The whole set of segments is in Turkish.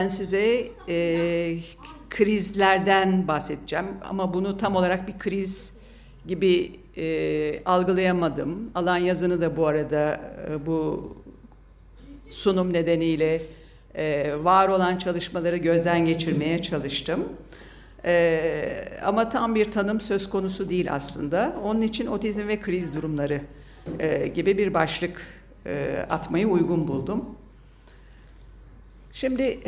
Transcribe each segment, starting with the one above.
Ben size e, krizlerden bahsedeceğim ama bunu tam olarak bir kriz gibi e, algılayamadım. Alan yazını da bu arada e, bu sunum nedeniyle e, var olan çalışmaları gözden geçirmeye çalıştım. E, ama tam bir tanım söz konusu değil aslında. Onun için otizm ve kriz durumları e, gibi bir başlık e, atmayı uygun buldum. Şimdi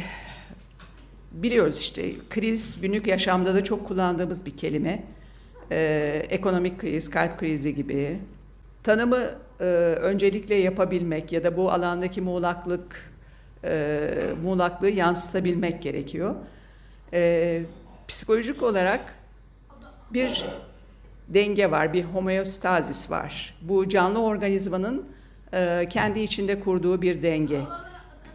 biliyoruz işte kriz günlük yaşamda da çok kullandığımız bir kelime. Ee, ekonomik kriz, kalp krizi gibi. Tanımı e, öncelikle yapabilmek ya da bu alandaki muğlaklık, e, muğlaklığı yansıtabilmek gerekiyor. E, psikolojik olarak bir denge var, bir homeostazis var. Bu canlı organizmanın e, kendi içinde kurduğu bir denge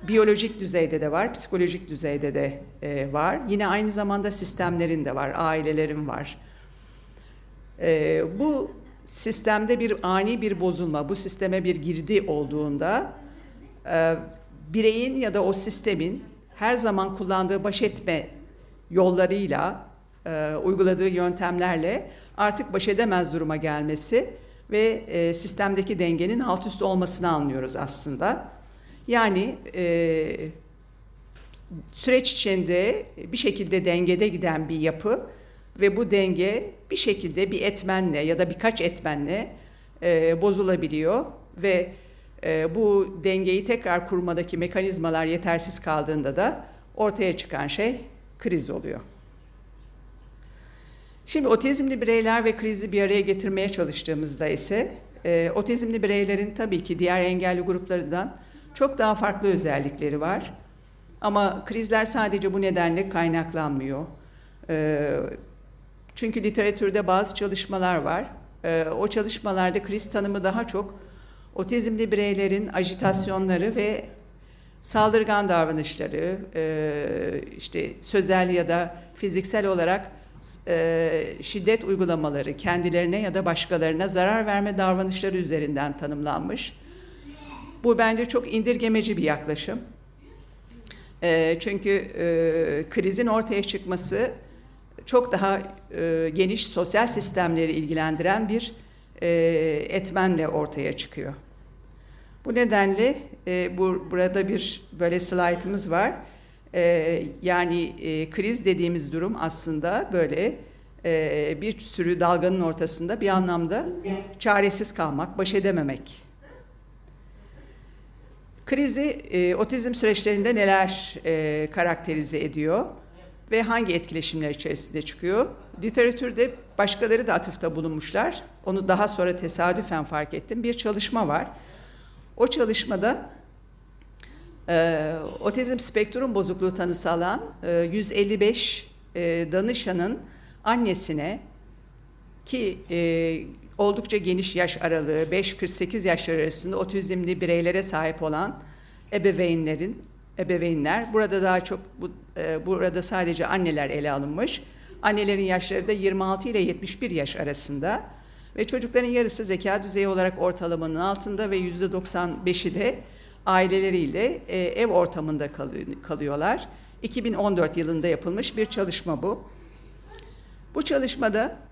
biyolojik düzeyde de var, psikolojik düzeyde de e, var. Yine aynı zamanda sistemlerin de var, ailelerin var. E, bu sistemde bir ani bir bozulma, bu sisteme bir girdi olduğunda e, bireyin ya da o sistemin her zaman kullandığı baş etme yollarıyla, e, uyguladığı yöntemlerle artık baş edemez duruma gelmesi ve e, sistemdeki dengenin alt üst olmasını anlıyoruz aslında. Yani e, süreç içinde bir şekilde dengede giden bir yapı ve bu denge bir şekilde bir etmenle ya da birkaç etmenle e, bozulabiliyor ve e, bu dengeyi tekrar kurmadaki mekanizmalar yetersiz kaldığında da ortaya çıkan şey kriz oluyor. Şimdi otizmli bireyler ve krizi bir araya getirmeye çalıştığımızda ise e, otizmli bireylerin tabii ki diğer engelli gruplarından çok daha farklı özellikleri var. Ama krizler sadece bu nedenle kaynaklanmıyor. Ee, çünkü literatürde bazı çalışmalar var. Ee, o çalışmalarda kriz tanımı daha çok otizmli bireylerin ajitasyonları ve saldırgan davranışları, e, işte sözel ya da fiziksel olarak e, şiddet uygulamaları, kendilerine ya da başkalarına zarar verme davranışları üzerinden tanımlanmış. Bu bence çok indirgemeci bir yaklaşım. E, çünkü e, krizin ortaya çıkması çok daha e, geniş sosyal sistemleri ilgilendiren bir e, etmenle ortaya çıkıyor. Bu nedenle e, bu, burada bir böyle slaytımız var. E, yani e, kriz dediğimiz durum aslında böyle e, bir sürü dalganın ortasında bir anlamda çaresiz kalmak, baş edememek Krizi e, otizm süreçlerinde neler e, karakterize ediyor ve hangi etkileşimler içerisinde çıkıyor? Literatürde başkaları da atıfta bulunmuşlar. Onu daha sonra tesadüfen fark ettim. Bir çalışma var. O çalışmada e, otizm spektrum bozukluğu tanısı alan e, 155 e, danışanın annesine ki e, oldukça geniş yaş aralığı 5-48 yaşlar arasında otizmli bireylere sahip olan ebeveynlerin ebeveynler burada daha çok bu, e, burada sadece anneler ele alınmış. Annelerin yaşları da 26 ile 71 yaş arasında ve çocukların yarısı zeka düzeyi olarak ortalamanın altında ve yüzde 95'i de aileleriyle e, ev ortamında kalıyorlar. 2014 yılında yapılmış bir çalışma bu. Bu çalışmada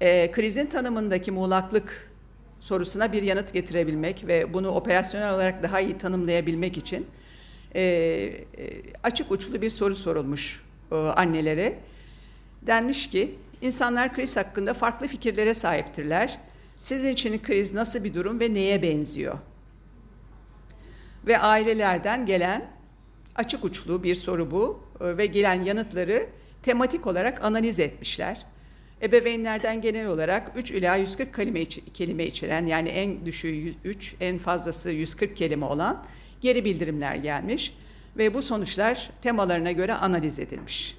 e, krizin tanımındaki muğlaklık sorusuna bir yanıt getirebilmek ve bunu operasyonel olarak daha iyi tanımlayabilmek için e, e, açık uçlu bir soru sorulmuş e, annelere. Denmiş ki insanlar kriz hakkında farklı fikirlere sahiptirler. Sizin için kriz nasıl bir durum ve neye benziyor? Ve ailelerden gelen açık uçlu bir soru bu e, ve gelen yanıtları tematik olarak analiz etmişler. Ebeveynlerden genel olarak 3 ila 140 kelime, iç, kelime içeren yani en düşüğü 3 en fazlası 140 kelime olan geri bildirimler gelmiş ve bu sonuçlar temalarına göre analiz edilmiş.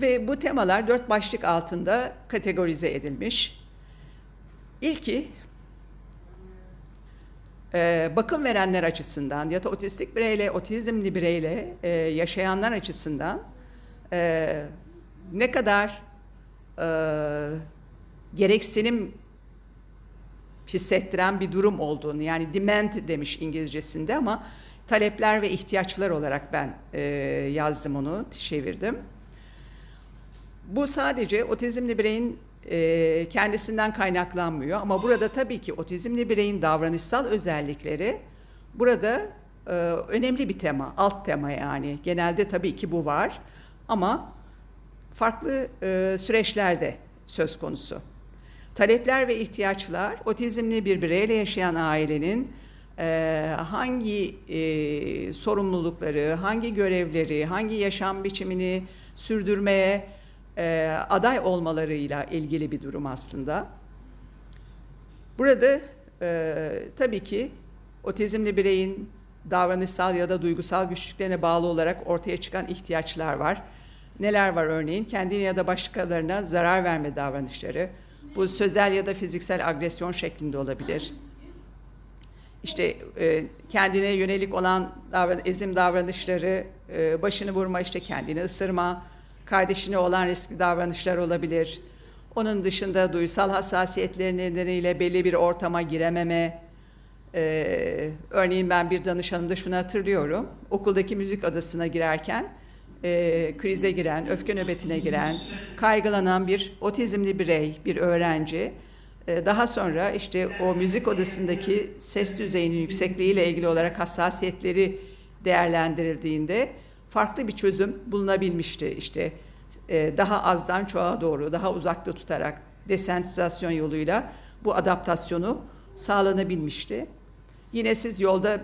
Ve bu temalar dört başlık altında kategorize edilmiş. İlki e, bakım verenler açısından ya da otistik bireyle, otizmli bireyle e, yaşayanlar açısından e, ne kadar e, gereksinim hissettiren bir durum olduğunu yani demand demiş İngilizcesinde ama talepler ve ihtiyaçlar olarak ben e, yazdım onu, çevirdim. Bu sadece otizmli bireyin e, kendisinden kaynaklanmıyor ama burada tabii ki otizmli bireyin davranışsal özellikleri burada e, önemli bir tema, alt tema yani. Genelde tabii ki bu var ama farklı e, süreçlerde söz konusu. Talepler ve ihtiyaçlar otizmli bir bireyle yaşayan ailenin e, hangi e, sorumlulukları, hangi görevleri, hangi yaşam biçimini sürdürmeye e, aday olmalarıyla ilgili bir durum aslında. Burada e, tabii ki otizmli bireyin davranışsal ya da duygusal güçlüklerine bağlı olarak ortaya çıkan ihtiyaçlar var. Neler var örneğin? Kendine ya da başkalarına zarar verme davranışları. Bu sözel ya da fiziksel agresyon şeklinde olabilir. İşte e, kendine yönelik olan davran ezim davranışları, e, başını vurma, işte kendini ısırma, kardeşine olan riskli davranışlar olabilir. Onun dışında duysal hassasiyetleri nedeniyle belli bir ortama girememe. Ee, örneğin ben bir danışanımda şunu hatırlıyorum. Okuldaki müzik adasına girerken e, krize giren, öfke nöbetine giren, kaygılanan bir otizmli birey, bir öğrenci. E, daha sonra işte o müzik odasındaki ses düzeyinin yüksekliğiyle ilgili olarak hassasiyetleri değerlendirildiğinde farklı bir çözüm bulunabilmişti. İşte e, daha azdan çoğa doğru, daha uzakta tutarak desensitizasyon yoluyla bu adaptasyonu sağlanabilmişti. Yine siz yolda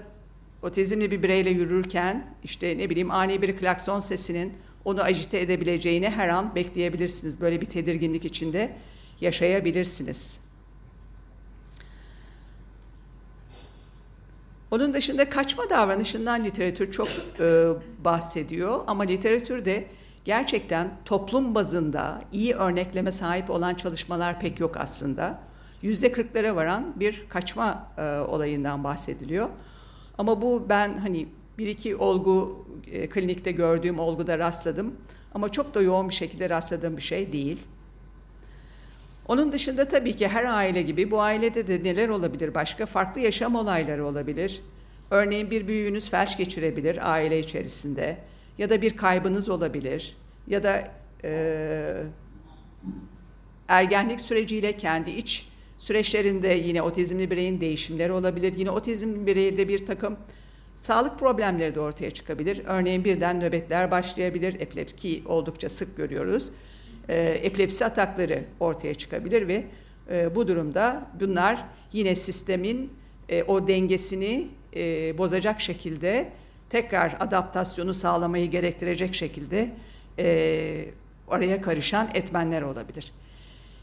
otizmli bir bireyle yürürken işte ne bileyim ani bir klakson sesinin onu ajite edebileceğini her an bekleyebilirsiniz. Böyle bir tedirginlik içinde yaşayabilirsiniz. Onun dışında kaçma davranışından literatür çok e, bahsediyor ama literatürde gerçekten toplum bazında iyi örnekleme sahip olan çalışmalar pek yok aslında. Yüzde kırklara varan bir kaçma e, olayından bahsediliyor. Ama bu ben hani bir iki olgu e, klinikte gördüğüm olguda rastladım. Ama çok da yoğun bir şekilde rastladığım bir şey değil. Onun dışında tabii ki her aile gibi bu ailede de neler olabilir başka? Farklı yaşam olayları olabilir. Örneğin bir büyüğünüz felç geçirebilir aile içerisinde ya da bir kaybınız olabilir ya da e, ergenlik süreciyle kendi iç süreçlerinde yine otizmli bireyin değişimleri olabilir. Yine otizmli bireyde bir takım sağlık problemleri de ortaya çıkabilir. Örneğin birden nöbetler başlayabilir. Epilepsi oldukça sık görüyoruz. E, epilepsi atakları ortaya çıkabilir ve e, bu durumda bunlar yine sistemin e, o dengesini e, bozacak şekilde tekrar adaptasyonu sağlamayı gerektirecek şekilde e, oraya karışan etmenler olabilir.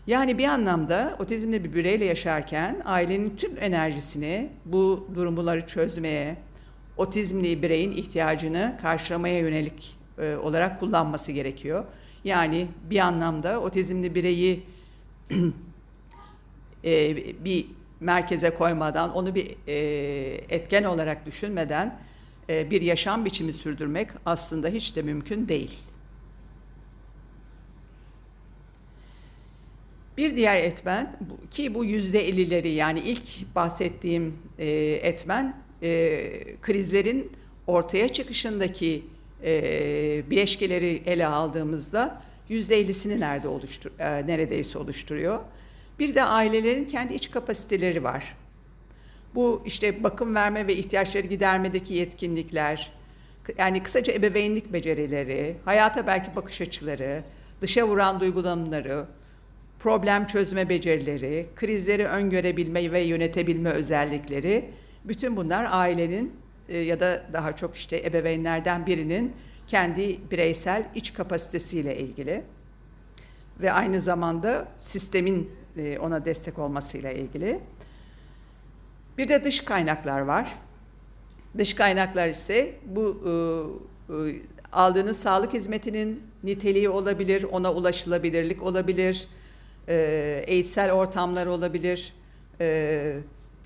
Yani bir anlamda otizmli bir bireyle yaşarken ailenin tüm enerjisini bu durumları çözmeye, otizmli bireyin ihtiyacını karşılamaya yönelik e, olarak kullanması gerekiyor. Yani bir anlamda otizmli bireyi e, bir merkeze koymadan, onu bir e, etken olarak düşünmeden e, bir yaşam biçimi sürdürmek aslında hiç de mümkün değil. Bir diğer etmen ki bu yüzde ellileri yani ilk bahsettiğim e, etmen e, krizlerin ortaya çıkışındaki e, bileşkeleri ele aldığımızda yüzde ellisini nerede oluştur, e, neredeyse oluşturuyor. Bir de ailelerin kendi iç kapasiteleri var. Bu işte bakım verme ve ihtiyaçları gidermedeki yetkinlikler, yani kısaca ebeveynlik becerileri, hayata belki bakış açıları, dışa vuran duygulanımları, problem çözme becerileri, krizleri öngörebilme ve yönetebilme özellikleri, bütün bunlar ailenin e, ya da daha çok işte ebeveynlerden birinin kendi bireysel iç kapasitesiyle ilgili ve aynı zamanda sistemin e, ona destek olmasıyla ilgili. Bir de dış kaynaklar var. Dış kaynaklar ise bu e, aldığınız sağlık hizmetinin niteliği olabilir, ona ulaşılabilirlik olabilir, e, eğitsel ortamlar olabilir, e,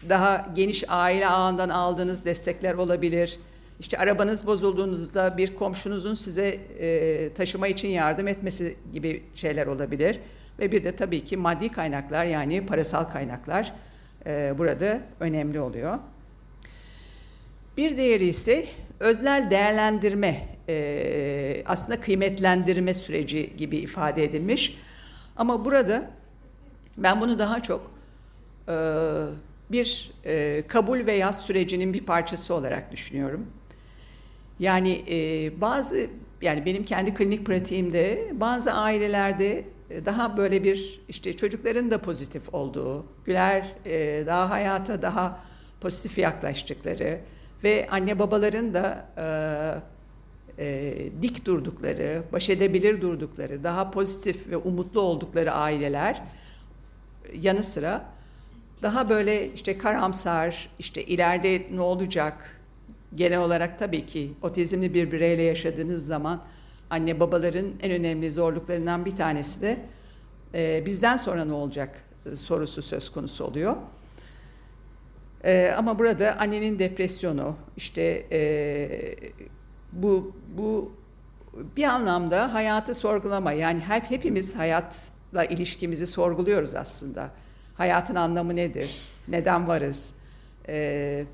daha geniş aile ağından aldığınız destekler olabilir. İşte arabanız bozulduğunuzda bir komşunuzun size e, taşıma için yardım etmesi gibi şeyler olabilir. Ve bir de tabii ki maddi kaynaklar yani parasal kaynaklar e, burada önemli oluyor. Bir diğeri ise öznel değerlendirme, e, aslında kıymetlendirme süreci gibi ifade edilmiş. Ama burada ben bunu daha çok e, bir e, kabul ve yaz sürecinin bir parçası olarak düşünüyorum. Yani e, bazı yani benim kendi klinik pratiğimde bazı ailelerde e, daha böyle bir işte çocukların da pozitif olduğu, güler e, daha hayata daha pozitif yaklaştıkları ve anne babaların da e, e, dik durdukları, baş edebilir durdukları, daha pozitif ve umutlu oldukları aileler yanı sıra daha böyle işte karamsar, işte ileride ne olacak, genel olarak tabii ki otizmli bir bireyle yaşadığınız zaman anne babaların en önemli zorluklarından bir tanesi de e, bizden sonra ne olacak e, sorusu söz konusu oluyor. E, ama burada annenin depresyonu, işte e, bu bu bir anlamda hayatı sorgulama yani hep hepimiz hayatla ilişkimizi sorguluyoruz aslında. Hayatın anlamı nedir? Neden varız? Ee,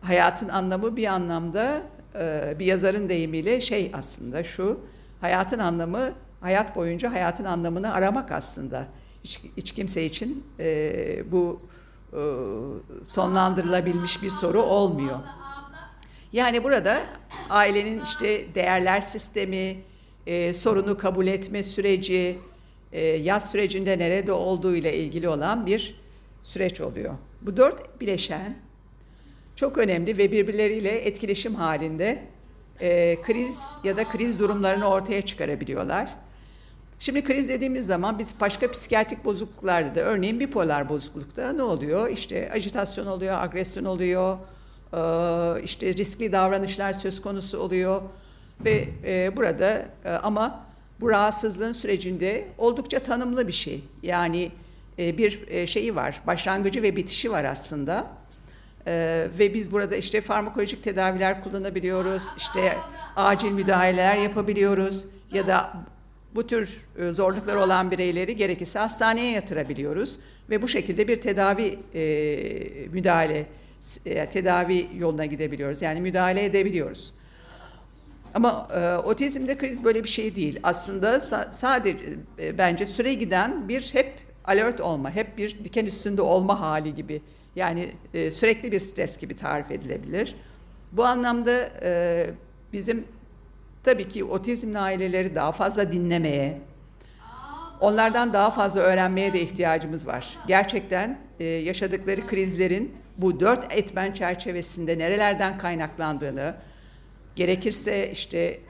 hayatın anlamı bir anlamda e, bir yazarın deyimiyle şey aslında şu. Hayatın anlamı hayat boyunca hayatın anlamını aramak aslında. Hiç, hiç kimse için e, bu e, sonlandırılabilmiş bir soru olmuyor. Yani burada ailenin işte değerler sistemi, e, sorunu kabul etme süreci, e, yaz sürecinde nerede olduğu ile ilgili olan bir süreç oluyor. Bu dört bileşen çok önemli ve birbirleriyle etkileşim halinde e, kriz ya da kriz durumlarını ortaya çıkarabiliyorlar. Şimdi kriz dediğimiz zaman biz başka psikiyatrik bozukluklarda da örneğin bipolar bozuklukta ne oluyor? İşte ajitasyon oluyor, agresyon oluyor, işte riskli davranışlar söz konusu oluyor ve e, burada e, ama bu rahatsızlığın sürecinde oldukça tanımlı bir şey. Yani e, bir şeyi var, başlangıcı ve bitişi var aslında. E, ve biz burada işte farmakolojik tedaviler kullanabiliyoruz, işte acil müdahaleler yapabiliyoruz ya da bu tür zorlukları olan bireyleri gerekirse hastaneye yatırabiliyoruz ve bu şekilde bir tedavi e, müdahale tedavi yoluna gidebiliyoruz. Yani müdahale edebiliyoruz. Ama e, otizmde kriz böyle bir şey değil. Aslında sa- sadece e, bence süre giden bir hep alert olma, hep bir diken üstünde olma hali gibi. Yani e, sürekli bir stres gibi tarif edilebilir. Bu anlamda e, bizim tabii ki otizmli aileleri daha fazla dinlemeye, onlardan daha fazla öğrenmeye de ihtiyacımız var. Gerçekten e, yaşadıkları krizlerin bu dört etmen çerçevesinde nerelerden kaynaklandığını, gerekirse işte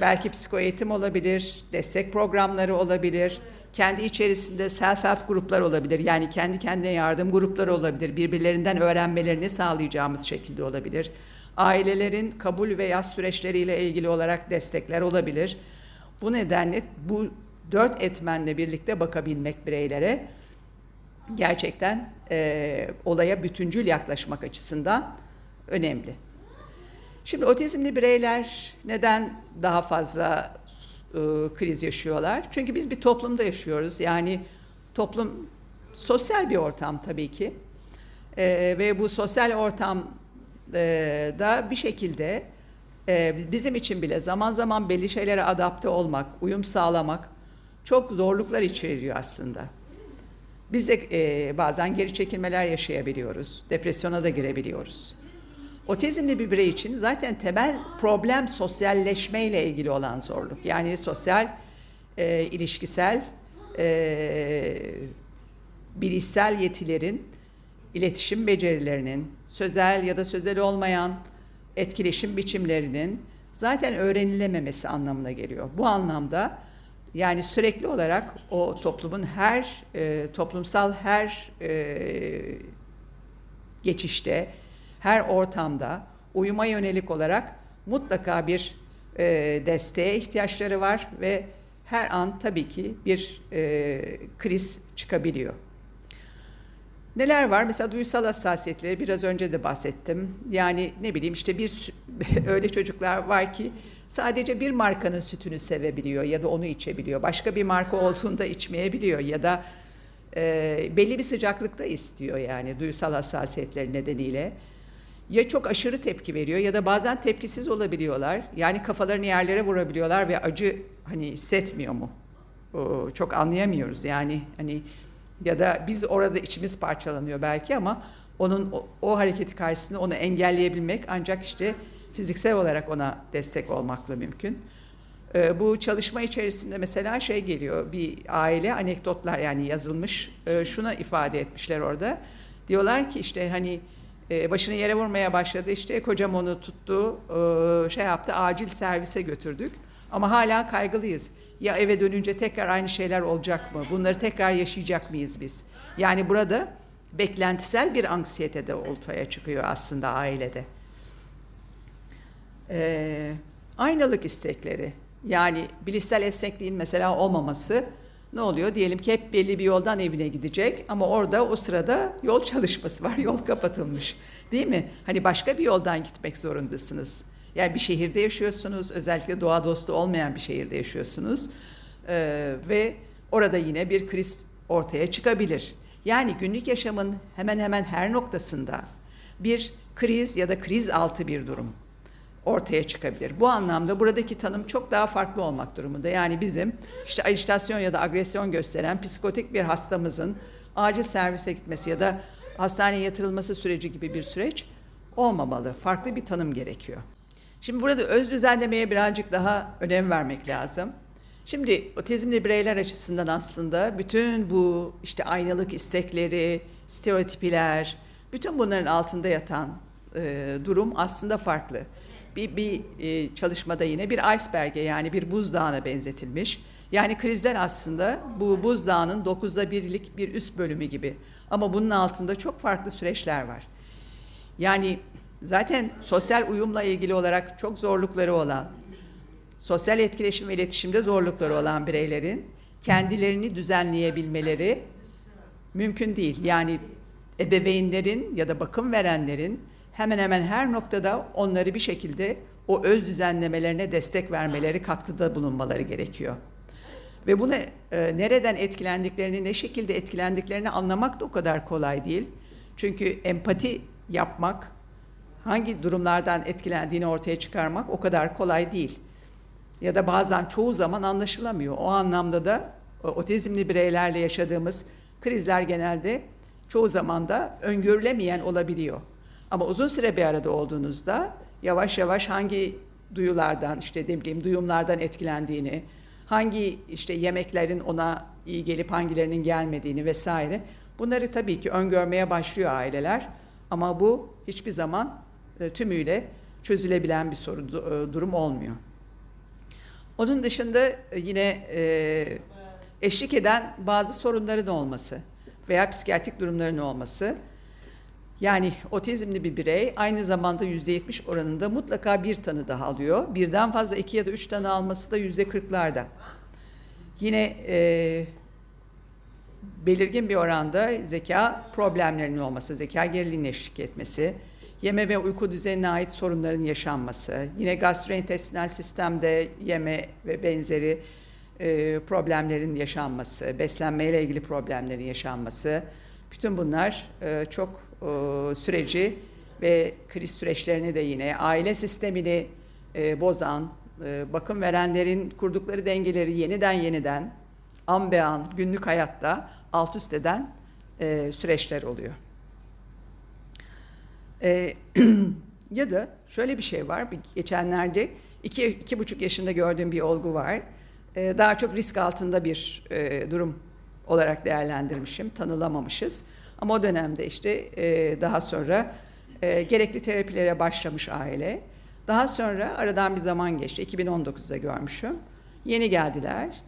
belki psikoeğitim olabilir, destek programları olabilir, kendi içerisinde self-help gruplar olabilir. Yani kendi kendine yardım grupları olabilir. Birbirlerinden öğrenmelerini sağlayacağımız şekilde olabilir. Ailelerin kabul ve yaz süreçleriyle ilgili olarak destekler olabilir. Bu nedenle bu dört etmenle birlikte bakabilmek bireylere gerçekten e, olaya bütüncül yaklaşmak açısından önemli. Şimdi otizmli bireyler neden daha fazla e, kriz yaşıyorlar? Çünkü biz bir toplumda yaşıyoruz. Yani toplum sosyal bir ortam tabii ki. E, ve bu sosyal ortam e, bir şekilde e, bizim için bile zaman zaman belli şeylere adapte olmak, uyum sağlamak çok zorluklar içeriyor aslında. Biz de e, bazen geri çekilmeler yaşayabiliyoruz, depresyona da girebiliyoruz. Otizmli bir birey için zaten temel problem sosyalleşme ile ilgili olan zorluk. Yani sosyal, e, ilişkisel, e, bilişsel yetilerin, iletişim becerilerinin, sözel ya da sözel olmayan etkileşim biçimlerinin zaten öğrenilememesi anlamına geliyor. Bu anlamda yani sürekli olarak o toplumun her e, toplumsal her e, geçişte, her ortamda uyuma yönelik olarak mutlaka bir e, desteğe ihtiyaçları var ve her an tabii ki bir e, kriz çıkabiliyor. Neler var? Mesela duysal hassasiyetleri biraz önce de bahsettim. Yani ne bileyim işte bir öyle çocuklar var ki sadece bir markanın sütünü sevebiliyor ya da onu içebiliyor. Başka bir marka olduğunda içmeyebiliyor ya da e, belli bir sıcaklıkta istiyor yani duysal hassasiyetleri nedeniyle. ya çok aşırı tepki veriyor ya da bazen tepkisiz olabiliyorlar. Yani kafalarını yerlere vurabiliyorlar ve acı hani hissetmiyor mu? O, çok anlayamıyoruz yani hani ya da biz orada içimiz parçalanıyor belki ama onun o, o hareketi karşısında onu engelleyebilmek ancak işte fiziksel olarak ona destek olmakla mümkün. Ee, bu çalışma içerisinde mesela şey geliyor bir aile anekdotlar yani yazılmış e, şuna ifade etmişler orada. Diyorlar ki işte hani e, başını yere vurmaya başladı işte kocam onu tuttu e, şey yaptı acil servise götürdük ama hala kaygılıyız. Ya eve dönünce tekrar aynı şeyler olacak mı? Bunları tekrar yaşayacak mıyız biz? Yani burada beklentisel bir anksiyete de ortaya çıkıyor aslında ailede. Ee, aynalık istekleri yani bilişsel esnekliğin mesela olmaması ne oluyor? Diyelim ki hep belli bir yoldan evine gidecek ama orada o sırada yol çalışması var, yol kapatılmış. Değil mi? Hani başka bir yoldan gitmek zorundasınız. Yani bir şehirde yaşıyorsunuz, özellikle doğa dostu olmayan bir şehirde yaşıyorsunuz ee, ve orada yine bir kriz ortaya çıkabilir. Yani günlük yaşamın hemen hemen her noktasında bir kriz ya da kriz altı bir durum ortaya çıkabilir. Bu anlamda buradaki tanım çok daha farklı olmak durumunda. Yani bizim işte ajitasyon ya da agresyon gösteren psikotik bir hastamızın acil servise gitmesi ya da hastaneye yatırılması süreci gibi bir süreç olmamalı. Farklı bir tanım gerekiyor. Şimdi burada öz düzenlemeye birazcık daha önem vermek lazım. Şimdi otizmli bireyler açısından aslında bütün bu işte aynalık istekleri, stereotipiler, bütün bunların altında yatan e, durum aslında farklı bir, bir e, çalışmada yine bir iceberg'e yani bir buzdağına benzetilmiş. Yani krizler aslında bu buzdağının dokuzda birlik bir üst bölümü gibi. Ama bunun altında çok farklı süreçler var. Yani zaten sosyal uyumla ilgili olarak çok zorlukları olan, sosyal etkileşim ve iletişimde zorlukları olan bireylerin kendilerini düzenleyebilmeleri mümkün değil. Yani ebeveynlerin ya da bakım verenlerin hemen hemen her noktada onları bir şekilde o öz düzenlemelerine destek vermeleri, katkıda bulunmaları gerekiyor. Ve bunu e, nereden etkilendiklerini, ne şekilde etkilendiklerini anlamak da o kadar kolay değil. Çünkü empati yapmak, hangi durumlardan etkilendiğini ortaya çıkarmak o kadar kolay değil. Ya da bazen çoğu zaman anlaşılamıyor. O anlamda da otizmli bireylerle yaşadığımız krizler genelde çoğu zaman da öngörülemeyen olabiliyor. Ama uzun süre bir arada olduğunuzda yavaş yavaş hangi duyulardan işte ne bileyim duyumlardan etkilendiğini, hangi işte yemeklerin ona iyi gelip hangilerinin gelmediğini vesaire bunları tabii ki öngörmeye başlıyor aileler. Ama bu hiçbir zaman e, tümüyle çözülebilen bir sorun e, durum olmuyor. Onun dışında e, yine eşlik eden bazı sorunların olması veya psikiyatrik durumların olması yani otizmli bir birey aynı zamanda %70 oranında mutlaka bir tanı daha alıyor. Birden fazla iki ya da üç tanı alması da %40'larda. Yine e, belirgin bir oranda zeka problemlerinin olması, zeka geriliğine eşlik etmesi, yeme ve uyku düzenine ait sorunların yaşanması, yine gastrointestinal sistemde yeme ve benzeri e, problemlerin yaşanması, beslenmeyle ilgili problemlerin yaşanması, bütün bunlar e, çok süreci ve kriz süreçlerini de yine aile sistemini e, bozan, e, bakım verenlerin kurdukları dengeleri yeniden yeniden an günlük hayatta alt üst eden e, süreçler oluyor. E, ya da şöyle bir şey var, geçenlerde iki, iki buçuk yaşında gördüğüm bir olgu var. E, daha çok risk altında bir e, durum olarak değerlendirmişim, tanılamamışız. Ama o dönemde işte e, daha sonra e, gerekli terapilere başlamış aile. Daha sonra aradan bir zaman geçti. 2019'da görmüşüm. Yeni geldiler.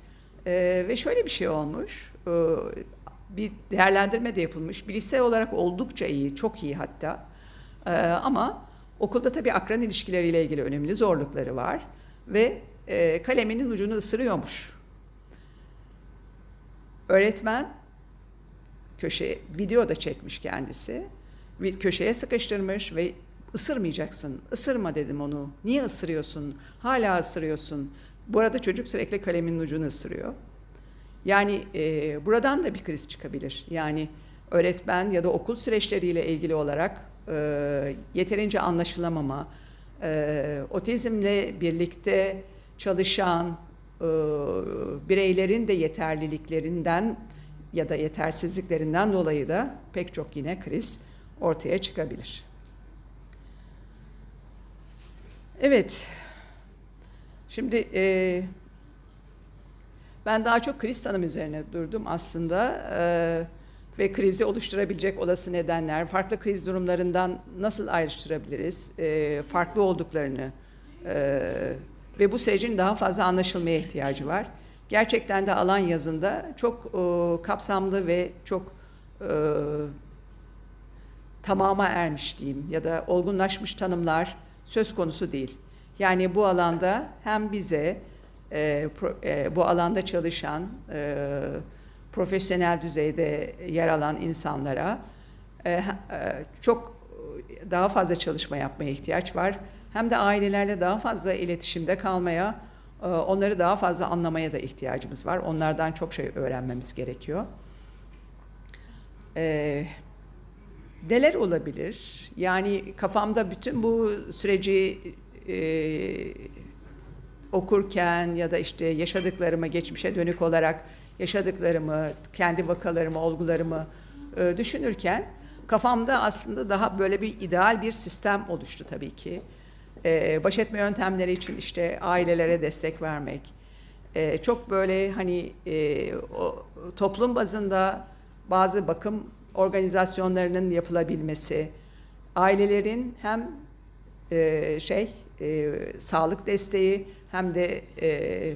E, ve şöyle bir şey olmuş. E, bir değerlendirme de yapılmış. Bilişsel olarak oldukça iyi, çok iyi hatta. E, ama okulda tabii akran ilişkileriyle ilgili önemli zorlukları var. Ve e, kaleminin ucunu ısırıyormuş. Öğretmen köşeye video da çekmiş kendisi. Bir köşeye sıkıştırmış ve ısırmayacaksın. Isırma dedim onu. Niye ısırıyorsun? Hala ısırıyorsun. Bu arada çocuk sürekli kalemin ucunu ısırıyor. Yani e, buradan da bir kriz çıkabilir. Yani öğretmen ya da okul süreçleriyle ilgili olarak e, yeterince anlaşılamama, e, otizmle birlikte çalışan e, bireylerin de yeterliliklerinden ya da yetersizliklerinden dolayı da pek çok yine kriz ortaya çıkabilir. Evet, şimdi e, ben daha çok kriz tanım üzerine durdum aslında e, ve krizi oluşturabilecek olası nedenler, farklı kriz durumlarından nasıl ayrıştırabiliriz, e, farklı olduklarını e, ve bu sürecin daha fazla anlaşılmaya ihtiyacı var. Gerçekten de alan yazında çok e, kapsamlı ve çok e, tamama ermiş diyeyim ya da olgunlaşmış tanımlar söz konusu değil. Yani bu alanda hem bize e, pro, e, bu alanda çalışan e, profesyonel düzeyde yer alan insanlara e, e, çok daha fazla çalışma yapmaya ihtiyaç var. Hem de ailelerle daha fazla iletişimde kalmaya, onları daha fazla anlamaya da ihtiyacımız var. Onlardan çok şey öğrenmemiz gerekiyor. E, neler olabilir? Yani kafamda bütün bu süreci e, okurken ya da işte yaşadıklarımı geçmişe dönük olarak yaşadıklarımı, kendi vakalarımı, olgularımı e, düşünürken kafamda aslında daha böyle bir ideal bir sistem oluştu tabii ki. E, baş etme yöntemleri için işte ailelere destek vermek, e, çok böyle hani e, o, toplum bazında bazı bakım organizasyonlarının yapılabilmesi, ailelerin hem e, şey e, sağlık desteği hem de e,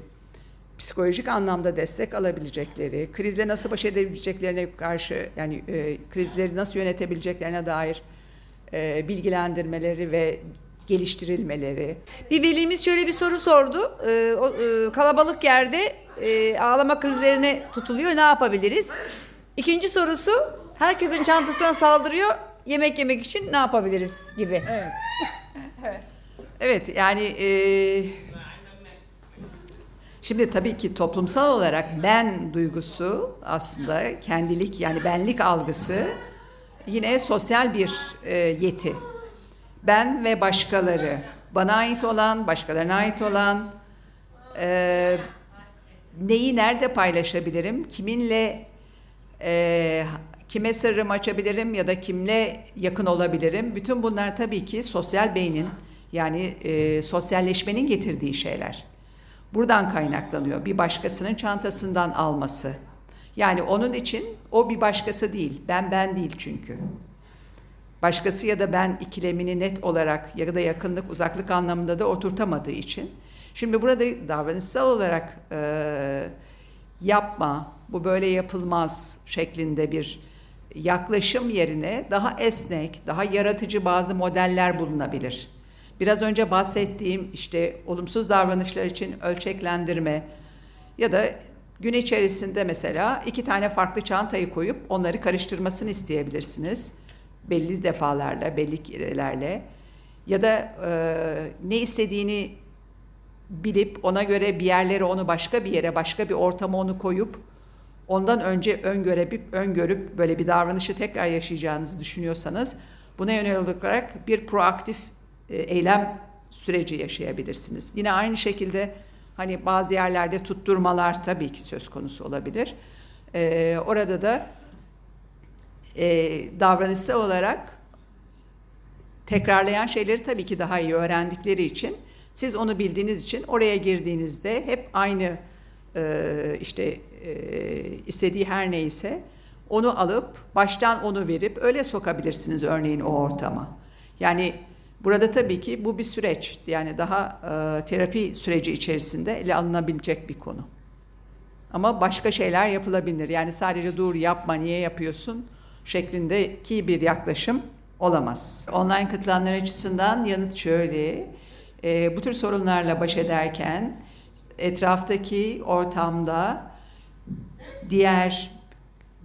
psikolojik anlamda destek alabilecekleri, krizle nasıl baş edebileceklerine karşı yani e, krizleri nasıl yönetebileceklerine dair e, bilgilendirmeleri ve geliştirilmeleri. Bir velimiz şöyle bir soru sordu. Ee, o, e, kalabalık yerde e, ağlama krizlerine tutuluyor. Ne yapabiliriz? İkinci sorusu herkesin çantasına saldırıyor. Yemek yemek için ne yapabiliriz gibi. Evet. evet yani e, şimdi tabii ki toplumsal olarak ben duygusu aslında kendilik yani benlik algısı yine sosyal bir e, yeti. Ben ve başkaları bana ait olan, başkalarına ait olan e, neyi nerede paylaşabilirim, kiminle e, kime sırrımı açabilirim ya da kimle yakın olabilirim. Bütün bunlar tabii ki sosyal beynin yani e, sosyalleşmenin getirdiği şeyler. Buradan kaynaklanıyor bir başkasının çantasından alması. Yani onun için o bir başkası değil. Ben ben değil çünkü. Başkası ya da ben ikilemini net olarak ya da yakınlık uzaklık anlamında da oturtamadığı için. Şimdi burada davranışsal olarak e, yapma, bu böyle yapılmaz şeklinde bir yaklaşım yerine daha esnek, daha yaratıcı bazı modeller bulunabilir. Biraz önce bahsettiğim işte olumsuz davranışlar için ölçeklendirme ya da gün içerisinde mesela iki tane farklı çantayı koyup onları karıştırmasını isteyebilirsiniz. Belli defalarla, belli kerelerle ya da e, ne istediğini bilip ona göre bir yerlere onu başka bir yere, başka bir ortama onu koyup ondan önce öngörüp, öngörüp böyle bir davranışı tekrar yaşayacağınızı düşünüyorsanız buna yönelik olarak bir proaktif e, eylem süreci yaşayabilirsiniz. Yine aynı şekilde hani bazı yerlerde tutturmalar tabii ki söz konusu olabilir. Ee, orada da e, davranışsal olarak tekrarlayan şeyleri tabii ki daha iyi öğrendikleri için siz onu bildiğiniz için oraya girdiğinizde hep aynı e, işte e, istediği her neyse onu alıp baştan onu verip öyle sokabilirsiniz örneğin o ortama. Yani burada tabii ki bu bir süreç yani daha e, terapi süreci içerisinde ele alınabilecek bir konu. Ama başka şeyler yapılabilir. Yani sadece dur yapma niye yapıyorsun şeklindeki bir yaklaşım olamaz. Online katılanlar açısından yanıt şöyle. E, bu tür sorunlarla baş ederken etraftaki ortamda diğer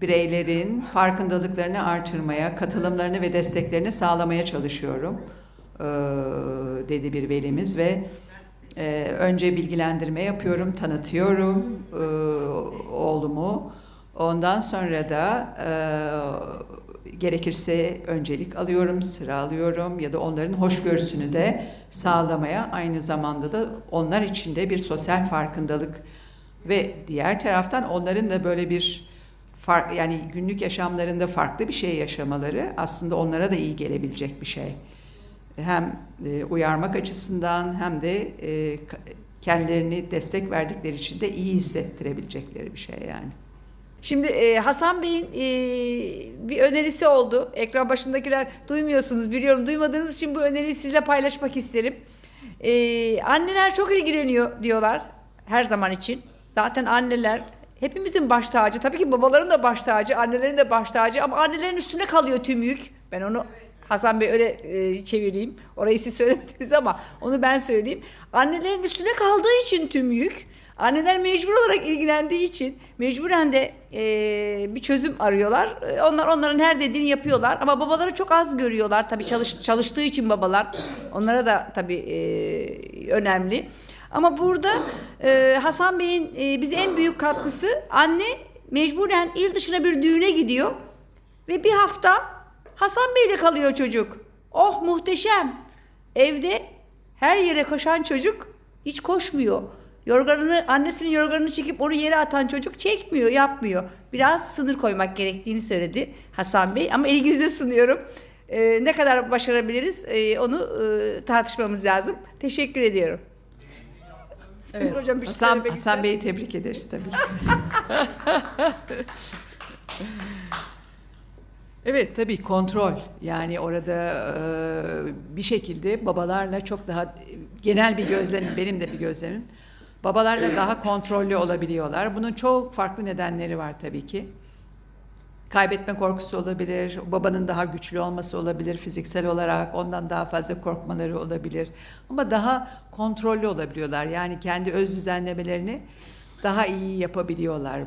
bireylerin farkındalıklarını artırmaya, katılımlarını ve desteklerini sağlamaya çalışıyorum ee, dedi bir velimiz ve e, önce bilgilendirme yapıyorum, tanıtıyorum e, oğlumu. Ondan sonra da e, gerekirse öncelik alıyorum, sıra alıyorum ya da onların hoşgörüsünü de sağlamaya aynı zamanda da onlar için de bir sosyal farkındalık ve diğer taraftan onların da böyle bir fark yani günlük yaşamlarında farklı bir şey yaşamaları aslında onlara da iyi gelebilecek bir şey. Hem e, uyarmak açısından hem de e, kendilerini destek verdikleri için de iyi hissettirebilecekleri bir şey yani. Şimdi e, Hasan Bey'in e, bir önerisi oldu. Ekran başındakiler duymuyorsunuz biliyorum. Duymadığınız için bu öneriyi sizle paylaşmak isterim. E, anneler çok ilgileniyor diyorlar her zaman için. Zaten anneler hepimizin baş tacı. Tabii ki babaların da baş tacı, annelerin de baş tacı ama annelerin üstüne kalıyor tüm yük. Ben onu Hasan Bey öyle e, çevireyim. Orayı siz söylemediniz ama onu ben söyleyeyim. Annelerin üstüne kaldığı için tüm yük. Anneler mecbur olarak ilgilendiği için mecburen de e, bir çözüm arıyorlar. E, Onlar onların her dediğini yapıyorlar ama babaları çok az görüyorlar. Tabii çalış, çalıştığı için babalar onlara da tabii e, önemli. Ama burada e, Hasan Bey'in e, bize en büyük katkısı anne mecburen il dışına bir düğüne gidiyor ve bir hafta Hasan Bey'le kalıyor çocuk. Oh muhteşem. Evde her yere koşan çocuk hiç koşmuyor. Yorganını, annesinin yorganını çekip onu yere atan çocuk çekmiyor, yapmıyor. Biraz sınır koymak gerektiğini söyledi Hasan Bey. Ama ilginize sunuyorum. Ee, ne kadar başarabiliriz ee, onu e, tartışmamız lazım. Teşekkür ediyorum. Evet. Hocam bir şey Hasan, söylemek Hasan Bey'i tebrik ederiz tabii ki. evet tabii kontrol yani orada e, bir şekilde babalarla çok daha genel bir gözlemim benim de bir gözlemim babalarla daha kontrollü olabiliyorlar. Bunun çok farklı nedenleri var tabii ki. Kaybetme korkusu olabilir, babanın daha güçlü olması olabilir fiziksel olarak, ondan daha fazla korkmaları olabilir. Ama daha kontrollü olabiliyorlar. Yani kendi öz düzenlemelerini daha iyi yapabiliyorlar.